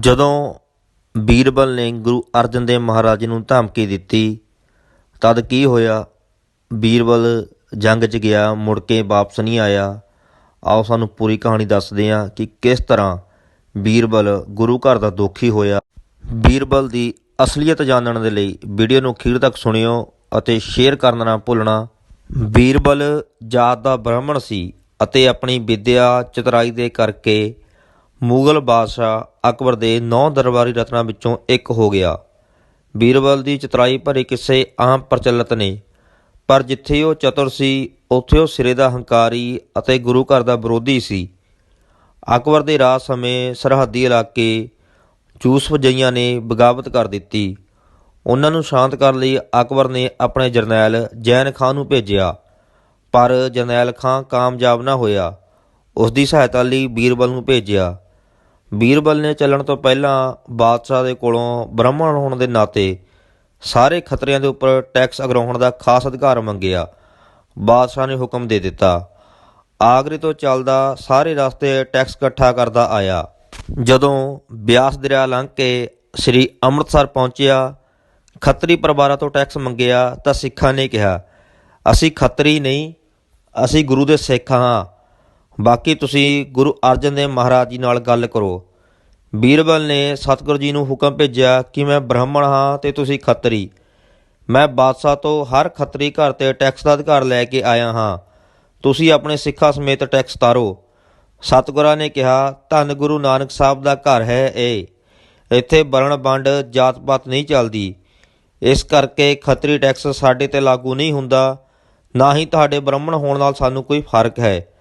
ਜਦੋਂ ਬੀਰਬਲ ਨੇ ਗੁਰੂ ਅਰਜਨ ਦੇਵ ਮਹਾਰਾਜ ਨੂੰ ਧਮਕੀ ਦਿੱਤੀ, ਤਦ ਕੀ ਹੋਇਆ? ਬੀਰਬਲ ਜੰਗ 'ਚ ਗਿਆ, ਮੁੜ ਕੇ ਵਾਪਸ ਨਹੀਂ ਆਇਆ। ਆਓ ਸਾਨੂੰ ਪੂਰੀ ਕਹਾਣੀ ਦੱਸਦੇ ਹਾਂ ਕਿ ਕਿਸ ਤਰ੍ਹਾਂ ਬੀਰਬਲ ਗੁਰੂ ਘਰ ਦਾ ਦੋਖੀ ਹੋਇਆ। ਬੀਰਬਲ ਦੀ ਅਸਲੀਅਤ ਜਾਣਨ ਦੇ ਲਈ ਵੀਡੀਓ ਨੂੰ ਅਖੀਰ ਤੱਕ ਸੁਣਿਓ ਅਤੇ ਸ਼ੇਅਰ ਕਰਨਾ ਨਾ ਭੁੱਲਣਾ। ਬੀਰਬਲ ਜਾਤ ਦਾ ਬ੍ਰਾਹਮਣ ਸੀ ਅਤੇ ਆਪਣੀ ਵਿਦਿਆ ਚਤਰਾਈ ਦੇ ਕਰਕੇ ਮੁਗਲ ਬਾਦਸ਼ਾਹ ਅਕਬਰ ਦੇ ਨੌ ਦਰਬਾਰੀ ਰਤਨਾਂ ਵਿੱਚੋਂ ਇੱਕ ਹੋ ਗਿਆ। ਬੀਰਬਲ ਦੀ ਚਤਰਾਈ ਭਰੇ ਕਿੱਸੇ ਆਮ ਪ੍ਰਚਲਿਤ ਨੇ ਪਰ ਜਿੱਥੇ ਉਹ ਚਤੁਰ ਸੀ, ਉੱਥੇ ਉਹ ਸਿਰੇ ਦਾ ਹੰਕਾਰੀ ਅਤੇ ਗੁਰੂ ਘਰ ਦਾ ਵਿਰੋਧੀ ਸੀ। ਅਕਬਰ ਦੇ ਰਾਜ ਸਮੇਂ ਸਰਹੱਦੀ ਇਲਾਕੇ ਯੂਸਫ ਜਈਆਂ ਨੇ ਬਗਾਵਤ ਕਰ ਦਿੱਤੀ। ਉਹਨਾਂ ਨੂੰ ਸ਼ਾਂਤ ਕਰਨ ਲਈ ਅਕਬਰ ਨੇ ਆਪਣੇ ਜਰਨੈਲ ਜੈਨ ਖਾਨ ਨੂੰ ਭੇਜਿਆ। ਪਰ ਜਰਨੈਲ ਖਾਨ ਕਾਮਯਾਬ ਨਾ ਹੋਇਆ। ਉਸ ਦੀ ਸਹਾਇਤਾ ਲਈ ਬੀਰਬਲ ਨੂੰ ਭੇਜਿਆ। ਬੀਰਬਲ ਨੇ ਚੱਲਣ ਤੋਂ ਪਹਿਲਾਂ ਬਾਦਸ਼ਾਹ ਦੇ ਕੋਲੋਂ ਬ੍ਰਾਹਮਣ ਹੋਣ ਦੇ ਨਾਤੇ ਸਾਰੇ ਖਤਰਿਆਂ ਦੇ ਉੱਪਰ ਟੈਕਸ ਅਗਰਾਉਣ ਦਾ ਖਾਸ ਅਧਿਕਾਰ ਮੰਗਿਆ। ਬਾਦਸ਼ਾਹ ਨੇ ਹੁਕਮ ਦੇ ਦਿੱਤਾ। ਆਗਰੇ ਤੋਂ ਚੱਲਦਾ ਸਾਰੇ ਰਸਤੇ ਟੈਕਸ ਇਕੱਠਾ ਕਰਦਾ ਆਇਆ। ਜਦੋਂ ਬਿਆਸ ਦਰਿਆ ਲੰਘ ਕੇ ਸ੍ਰੀ ਅੰਮ੍ਰਿਤਸਰ ਪਹੁੰਚਿਆ, ਖੱਤਰੀ ਪਰਿਵਾਰਾਂ ਤੋਂ ਟੈਕਸ ਮੰਗਿਆ ਤਾਂ ਸਿੱਖਾਂ ਨੇ ਕਿਹਾ, ਅਸੀਂ ਖੱਤਰੀ ਨਹੀਂ, ਅਸੀਂ ਗੁਰੂ ਦੇ ਸਿੱਖ ਹਾਂ। ਬਾਕੀ ਤੁਸੀਂ ਗੁਰੂ ਅਰਜਨ ਦੇਵ ਮਹਾਰਾਜ ਜੀ ਨਾਲ ਗੱਲ ਕਰੋ। ਬੀਰਬਲ ਨੇ ਸਤਿਗੁਰੂ ਜੀ ਨੂੰ ਹੁਕਮ ਭੇਜਿਆ ਕਿ ਮੈਂ ਬ੍ਰਾਹਮਣ ਹਾਂ ਤੇ ਤੁਸੀਂ ਖੱਤਰੀ। ਮੈਂ ਬਾਦਸ਼ਾਹ ਤੋਂ ਹਰ ਖੱਤਰੀ ਘਰ ਤੇ ਟੈਕਸ ਦਾ ਅਧਿਕਾਰ ਲੈ ਕੇ ਆਇਆ ਹਾਂ। ਤੁਸੀਂ ਆਪਣੇ ਸਿੱਖਾਂ ਸਮੇਤ ਟੈਕਸ ਤਾਰੋ। ਸਤਿਗੁਰਾਂ ਨੇ ਕਿਹਾ, ਧੰਨ ਗੁਰੂ ਨਾਨਕ ਸਾਹਿਬ ਦਾ ਘਰ ਹੈ ਇਹ। ਇੱਥੇ ਵਰਣ ਵੰਡ ਜਾਤ ਪਾਤ ਨਹੀਂ ਚੱਲਦੀ। ਇਸ ਕਰਕੇ ਖੱਤਰੀ ਟੈਕਸ ਸਾਡੇ ਤੇ ਲਾਗੂ ਨਹੀਂ ਹੁੰਦਾ। ਨਾ ਹੀ ਤੁਹਾਡੇ ਬ੍ਰਾਹਮਣ ਹੋਣ ਨਾਲ ਸਾਨੂੰ ਕੋਈ ਫ਼ਰਕ ਹੈ।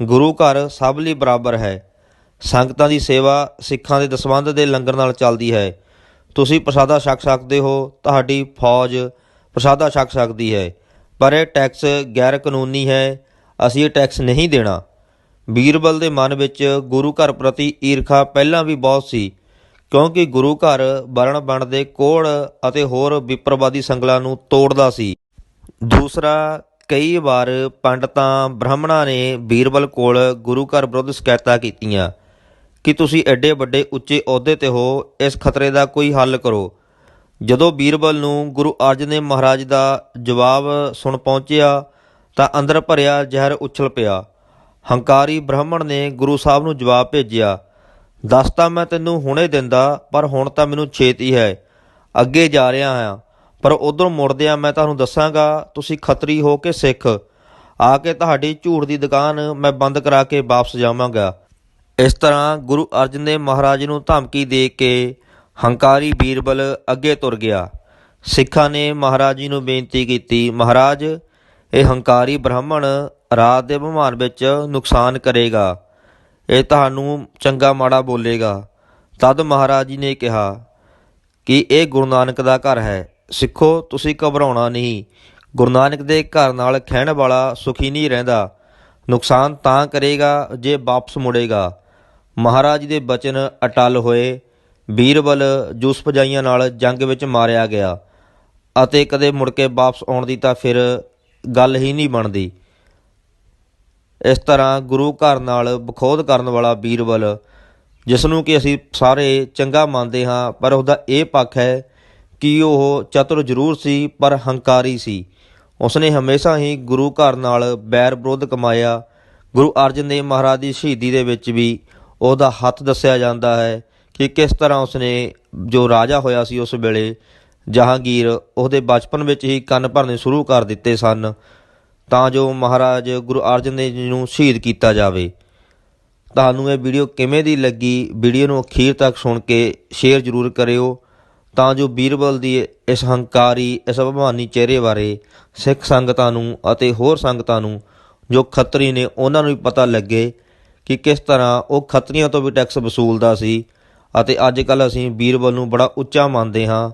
ਗੁਰੂ ਘਰ ਸਭ ਲਈ ਬਰਾਬਰ ਹੈ। ਸੰਗਤਾਂ ਦੀ ਸੇਵਾ ਸਿੱਖਾਂ ਦੇ ਦਸਵੰਧ ਦੇ ਲੰਗਰ ਨਾਲ ਚੱਲਦੀ ਹੈ। ਤੁਸੀਂ ਪ੍ਰਸਾਦਾ ਛਕ ਸਕਦੇ ਹੋ, ਤੁਹਾਡੀ ਫੌਜ ਪ੍ਰਸਾਦਾ ਛਕ ਸਕਦੀ ਹੈ। ਪਰ ਇਹ ਟੈਕਸ ਗੈਰ ਕਾਨੂੰਨੀ ਹੈ, ਅਸੀਂ ਇਹ ਟੈਕਸ ਨਹੀਂ ਦੇਣਾ। ਬੀਰਬਲ ਦੇ ਮਨ ਵਿੱਚ ਗੁਰੂ ਘਰ ਪ੍ਰਤੀ ਈਰਖਾ ਪਹਿਲਾਂ ਵੀ ਬਹੁਤ ਸੀ, ਕਿਉਂਕਿ ਗੁਰੂ ਘਰ ਵਰਣ ਬਣ ਦੇ ਕੋੜ ਅਤੇ ਹੋਰ ਵਿਪਰਵਾਦੀ ਸੰਗਲਾਂ ਨੂੰ ਤੋੜਦਾ ਸੀ। ਦੂਸਰਾ ਕਈ ਵਾਰ ਪੰਡਤਾਂ ਬ੍ਰਾਹਮਣਾਂ ਨੇ ਬੀਰਬਲ ਕੋਲ ਗੁਰੂ ਘਰ ਵਿਰੁੱਧ ਸ਼ਿਕਾਇਤਾਂ ਕੀਤੀਆਂ ਕਿ ਤੁਸੀਂ ਐਡੇ ਵੱਡੇ ਉੱਚੇ ਅਹੁਦੇ ਤੇ ਹੋ, ਇਸ ਖਤਰੇ ਦਾ ਕੋਈ ਹੱਲ ਕਰੋ। ਜਦੋਂ ਬੀਰਬਲ ਨੂੰ ਗੁਰੂ ਅਰਜਨ ਦੇਵ ਮਹਾਰਾਜ ਦਾ ਜਵਾਬ ਸੁਣ ਪਹੁੰਚਿਆ, ਤਾਂ ਅੰਦਰ ਭਰਿਆ ਜ਼ਹਿਰ ਉਛਲ ਪਿਆ। ਹੰਕਾਰੀ ਬ੍ਰਾਹਮਣ ਨੇ ਗੁਰੂ ਸਾਹਿਬ ਨੂੰ ਜਵਾਬ ਭੇਜਿਆ, ਦੱਸ ਤਾਂ ਮੈਂ ਤੈਨੂੰ ਹੁਣੇ ਦਿੰਦਾ, ਪਰ ਹੁਣ ਤਾਂ ਮੈਨੂੰ ਛੇਤੀ ਹੈ। ਅੱਗੇ ਜਾ ਰਿਹਾ ਹਾਂ। ਪਰ ਉਧਰੋਂ ਮੁੜਦਿਆਂ ਮੈਂ ਤੁਹਾਨੂੰ ਦੱਸਾਂਗਾ, ਤੁਸੀਂ ਖੱਤਰੀ ਹੋ ਕੇ ਸਿੱਖ। ਆ ਕੇ ਤੁਹਾਡੀ ਝੂਠ ਦੀ ਦੁਕਾਨ ਮੈਂ ਬੰਦ ਕਰਾ ਕੇ ਵਾਪਸ ਜਾਵਾਂਗਾ। ਇਸ ਤਰ੍ਹਾਂ ਗੁਰੂ ਅਰਜਨ ਦੇਵ ਮਹਾਰਾਜ ਨੂੰ ਧਮਕੀ ਦੇ ਕੇ ਹੰਕਾਰੀ ਬੀਰਬਲ ਅੱਗੇ ਤੁਰ ਗਿਆ। ਸਿੱਖਾਂ ਨੇ ਮਹਾਰਾਜ ਜੀ ਨੂੰ ਬੇਨਤੀ ਕੀਤੀ, ਮਹਾਰਾਜ, ਇਹ ਹੰਕਾਰੀ ਬ੍ਰਾਹਮਣ ਰਾਤ ਦੇ ਬਿਮਾਰ ਵਿੱਚ ਨੁਕਸਾਨ ਕਰੇਗਾ। ਇਹ ਤੁਹਾਨੂੰ ਚੰਗਾ ਮਾੜਾ ਬੋਲੇਗਾ। ਤਦ ਮਹਾਰਾਜ ਜੀ ਨੇ ਕਿਹਾ ਕਿ ਇਹ ਗੁਰੂ ਨਾਨਕ ਦਾ ਘਰ ਹੈ। ਸਿੱਖੋ, ਤੁਸੀਂ ਘਬਰਾਉਣਾ ਨਹੀਂ। ਗੁਰੂ ਨਾਨਕ ਦੇ ਘਰ ਨਾਲ ਖਹਿਣ ਵਾਲਾ ਸੁਖੀ ਨਹੀਂ ਰਹਿੰਦਾ। ਨੁਕਸਾਨ ਤਾਂ ਕਰੇਗਾ ਜੇ ਵਾਪਸ ਮੁੜੇਗਾ। ਮਹਾਰਾਜ ਦੇ ਬਚਨ ਅਟਲ ਹੋਏ। ਬੀਰਬਲ ਜੂਸ ਪਜਾਈਆਂ ਨਾਲ ਜੰਗ ਵਿੱਚ ਮਾਰਿਆ ਗਿਆ। ਅਤੇ ਕਦੇ ਮੁੜ ਕੇ ਵਾਪਸ ਆਉਣ ਦੀ ਤਾਂ ਫਿਰ ਗੱਲ ਹੀ ਨਹੀਂ ਬਣਦੀ। ਇਸ ਤਰ੍ਹਾਂ ਗੁਰੂ ਘਰ ਨਾਲ ਬਖੋਦ ਕਰਨ ਵਾਲਾ ਬੀਰਬਲ ਜਿਸ ਨੂੰ ਕਿ ਅਸੀਂ ਸਾਰੇ ਚੰਗਾ ਮੰਨਦੇ ਹਾਂ, ਪਰ ਉਹਦਾ ਇਹ ਪੱਖ ਹੈ ਕਿ ਉਹ ਚਤੁਰ ਜ਼ਰੂਰ ਸੀ, ਪਰ ਹੰਕਾਰੀ ਸੀ। ਉਸਨੇ ਹਮੇਸ਼ਾ ਹੀ ਗੁਰੂ ਘਰ ਨਾਲ ਬੈਰ ਵਿਰੋਧ ਕਮਾਇਆ। ਗੁਰੂ ਅਰਜਨ ਦੇਵ ਮਹਾਰਾਜ ਦੀ ਸ਼ਹੀਦੀ ਦੇ ਵਿੱਚ ਵੀ ਉਹਦਾ ਹੱਥ ਦੱਸਿਆ ਜਾਂਦਾ ਹੈ ਕਿ ਕਿਸ ਤਰ੍ਹਾਂ ਉਸਨੇ ਜੋ ਰਾਜਾ ਹੋਇਆ ਸੀ ਉਸ ਵੇਲੇ, ਜਹਾਂਗੀਰ, ਉਹਦੇ ਬਚਪਨ ਵਿੱਚ ਹੀ ਕੰਨ ਭਰਨੇ ਸ਼ੁਰੂ ਕਰ ਦਿੱਤੇ ਸਨ, ਤਾਂ ਜੋ ਮਹਾਰਾਜ ਗੁਰੂ ਅਰਜਨ ਦੇਵ ਜੀ ਨੂੰ ਸ਼ਹੀਦ ਕੀਤਾ ਜਾਵੇ। ਤੁਹਾਨੂੰ ਇਹ ਵੀਡੀਓ ਕਿਵੇਂ ਦੀ ਲੱਗੀ, ਵੀਡੀਓ ਨੂੰ ਅਖੀਰ ਤੱਕ ਸੁਣ ਕੇ ਸ਼ੇਅਰ ਜ਼ਰੂਰ ਕਰਿਓ। ਤਾਂ ਜੋ ਬੀਰਬਲ ਦੀ ਇਸ ਹੰਕਾਰੀ, ਇਸ ਅਭਿਮਾਨੀ ਚਿਹਰੇ ਬਾਰੇ ਸਿੱਖ ਸੰਗਤਾਂ ਨੂੰ ਅਤੇ ਹੋਰ ਸੰਗਤਾਂ ਨੂੰ ਜੋ ਖੱਤਰੀ ਨੇ ਉਹਨਾਂ ਨੂੰ ਵੀ ਪਤਾ ਲੱਗੇ ਕਿ ਕਿਸ ਤਰ੍ਹਾਂ ਉਹ ਖੱਤਰੀਆਂ ਤੋਂ ਵੀ ਟੈਕਸ ਵਸੂਲਦਾ ਸੀ ਅਤੇ ਅੱਜ ਕੱਲ ਅਸੀਂ ਬੀਰਬਲ ਨੂੰ ਬੜਾ ਉੱਚਾ ਮੰਨਦੇ ਹਾਂ।